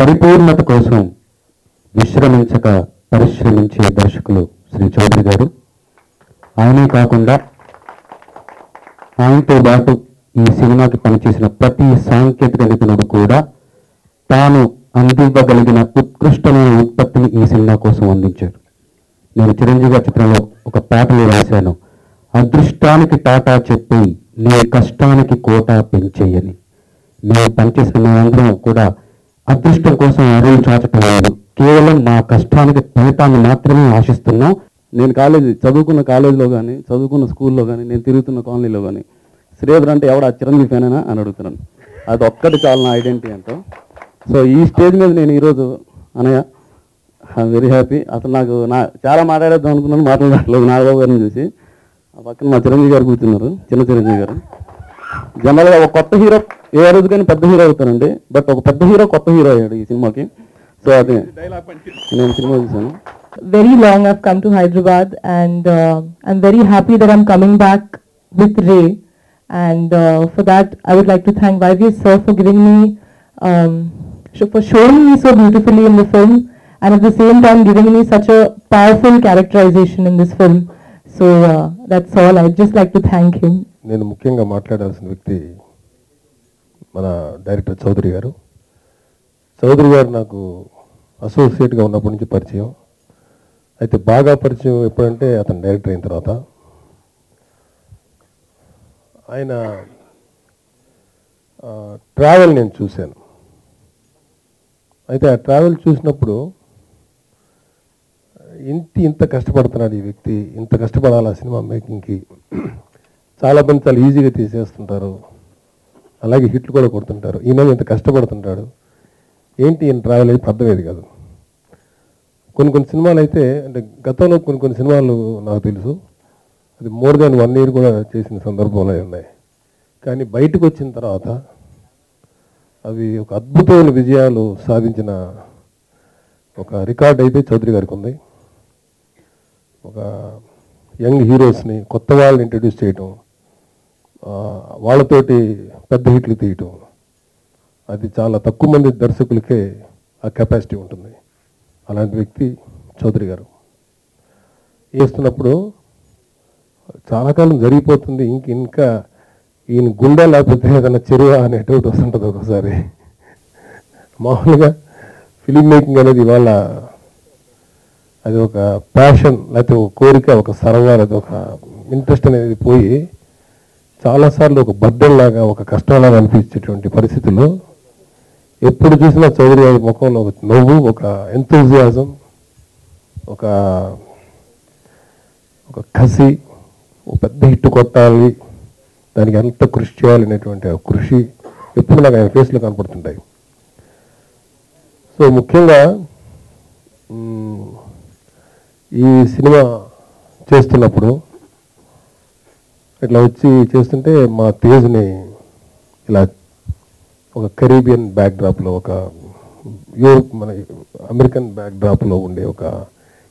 పరిపూర్ణత కోసం విశ్రమించక పరిశ్రమించే దర్శకులు శ్రీ చౌదరి గారు. ఆయనే కాకుండా ఆయనతో పాటు ఈ సినిమాకి పనిచేసిన ప్రతి సాంకేతిక నిపుణుడు కూడా తాను అందివ్వగలిగిన ఉత్కృష్టమైన ఉత్పత్తిని ఈ సినిమా కోసం అందించారు నేను చిరంజీవి గారి చిత్రంలో ఒక పాటలో రాశాను. అదృష్టానికి టాటా చెప్పి నీ కష్టానికి కోటా పెంచేయని. మేము పనిచేసిన మేమందరం కూడా అదృష్టం కోసం అరువు చాచటం లేదు కేవలం మా కష్టానికి ఫలితాన్ని మాత్రమే ఆశిస్తున్నాం. నేను కాలేజీ చదువుకున్న కాలేజీలో కానీ చదువుకున్న స్కూల్లో కానీ నేను తిరుగుతున్న కాలనీలో కానీ శ్రీధర్ అంటే ఎవడ చిరంజీవి ఫ్యానేనా అని అడుగుతున్నాను. అది ఒక్కటి చాలా నా ఐడెంటిటీ అంటూ. సో ఈ స్టేజ్ మీద నేను ఈరోజు అనయ్య ఐఎమ్ వెరీ హ్యాపీ. అసలు నాకు నా చాలా మాట్లాడేద్దాం అనుకున్నాను మాట్లాడలేదు నాగబాబు గారిని చూసి. ఆ పక్కన మా చిరంజీవి గారు కూర్చున్నారు చిన్న చిరంజీవి గారు. జనరల్గా ఒక కొత్త హీరో ఏ రోజు కానీ పెద్ద హీరో అవుతానండి బట్ ఒక పెద్ద హీరో కొత్త హీరో అయ్యాడు ఈ సినిమాకి సో అది నేను సినిమా చూశాను very long I've come to Hyderabad and uh, I'm very happy that I'm coming back with Ray and uh, for that I would like to thank YVS sir for giving me um, sh- for showing me so beautifully in the film and at the same time giving me such a powerful characterization in this film so uh, that's all I'd just like to thank him నేను ముఖ్యంగా మాట్లాడాల్సిన వ్యక్తి మన director Chowdary గారు. చౌదరి గారు నాకు అసోసియేట్గా ఉన్నప్పటి నుంచి పరిచయం. అయితే బాగా పరిచయం ఎప్పుడంటే అతను డైరెక్టర్ అయిన తర్వాత. ఆయన ట్రావెల్ నేను చూశాను. అయితే ఆ ట్రావెల్ చూసినప్పుడు ఇంటి ఇంత కష్టపడుతున్నాడు ఈ వ్యక్తి ఇంత కష్టపడాలి ఆ సినిమా మేకింగ్కి. చాలామంది చాలా ఈజీగా తీసేస్తుంటారు అలాగే హిట్లు కూడా కొడుతుంటారు. ఈయన ఇంత కష్టపడుతుంటాడు. ఏంటి ఈయన ట్రావెల్ అయితే అర్థమయ్యేది కాదు. కొన్ని కొన్ని సినిమాలు అయితే అంటే గతంలో కొన్ని కొన్ని సినిమాలు నాకు తెలుసు. అది మోర్ దాన్ వన్ ఇయర్ కూడా చేసిన సందర్భంలో ఉన్నాయి. కానీ బయటకు వచ్చిన తర్వాత అవి ఒక అద్భుతమైన విజయాలు సాధించిన ఒక రికార్డ్ అయితే చౌదరి గారికి ఉంది. ఒక యంగ్ హీరోస్ని కొత్త వాళ్ళని ఇంట్రడ్యూస్ చేయటం వాళ్ళతోటి పెద్ద హిట్లు తీయటం. అది చాలా తక్కువ మంది దర్శకులకే ఆ కెపాసిటీ ఉంటుంది. అలాంటి వ్యక్తి చౌదరి గారు. వేస్తున్నప్పుడు చాలా కాలం జరిగిపోతుంది. ఇంక ఇంకా ఈయన గుండె లేకపోతే ఏదైనా చెరువు అనే డౌట్ వస్తుంటుంది ఒకసారి. మామూలుగా ఫిలిం మేకింగ్ అనేది ఇవాళ అది ఒక ప్యాషన్ లేకపోతే ఒక కోరిక ఒక సరదా లేకపోతే ఒక ఇంట్రెస్ట్ అనేది పోయి చాలాసార్లు ఒక బర్డెన్ లాగా ఒక కష్టంలాగా అనిపించేటువంటి పరిస్థితుల్లో ఎప్పుడు చూసినా చౌదరి గారి ముఖంలో ఒక నవ్వు ఒక ఎంతూజియాజం ఒక ఒక కసి ఒక పెద్ద హిట్ కొట్టాలి దానికి ఎంత కృషి చేయాలి అనేటువంటి కృషి ఎప్పుడు నాకు ఆయన ఫేస్లో కనపడుతుంటాయి. సో ముఖ్యంగా ఈ సినిమా చేస్తున్నప్పుడు ఇట్లా వచ్చి చేస్తుంటే మా తేజ్ని ఇలా ఒక కరీబియన్ బ్యాక్డ్రాప్లో ఒక యూరోప్ మన అమెరికన్ బ్యాక్డ్రాప్లో ఉండే ఒక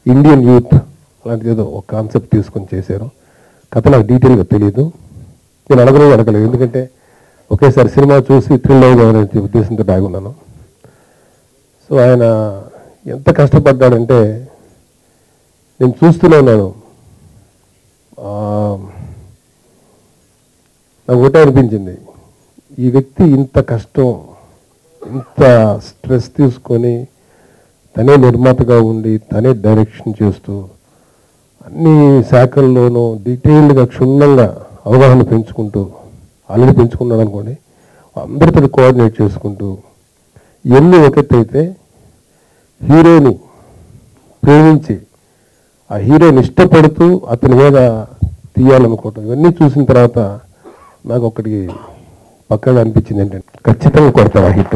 ఇండియన్ యూత్ అలాంటిది ఏదో ఒక కాన్సెప్ట్ తీసుకొని చేశారు. కథ నాకు డీటెయిల్గా తెలియదు నేను అడగలేదు అడగలేదు. ఎందుకంటే ఒకేసారి సినిమా చూసి థ్రిల్ అవుదామనే ఉద్దేశంతో బాగున్నాను. సో ఆయన ఎంత కష్టపడ్డాడంటే నేను చూస్తూనే ఉన్నాను. నాకు ఒకటే అనిపించింది. ఈ వ్యక్తి ఇంత కష్టం ఇంత స్ట్రెస్ తీసుకొని తనే నిర్మాతగా ఉండి తనే డైరెక్షన్ చేస్తూ అన్ని శాఖల్లోనూ డీటెయిల్డ్గా క్షుణ్ణంగా అవగాహన పెంచుకుంటూ ఆల్రెడీ పెంచుకున్నాడు అనుకోండి అందరితో కోఆర్డినేట్ చేసుకుంటూ ఎన్ని ఒకటైతే హీరోని ప్రేమించి ఆ హీరోని ఇష్టపడుతూ అతని మీద తీయాలనుకోవటం ఇవన్నీ చూసిన తర్వాత నాకు ఒకటి పక్కగా అనిపించింది ఏంటంటే ఖచ్చితంగా కొడతాం ఆ హిట్?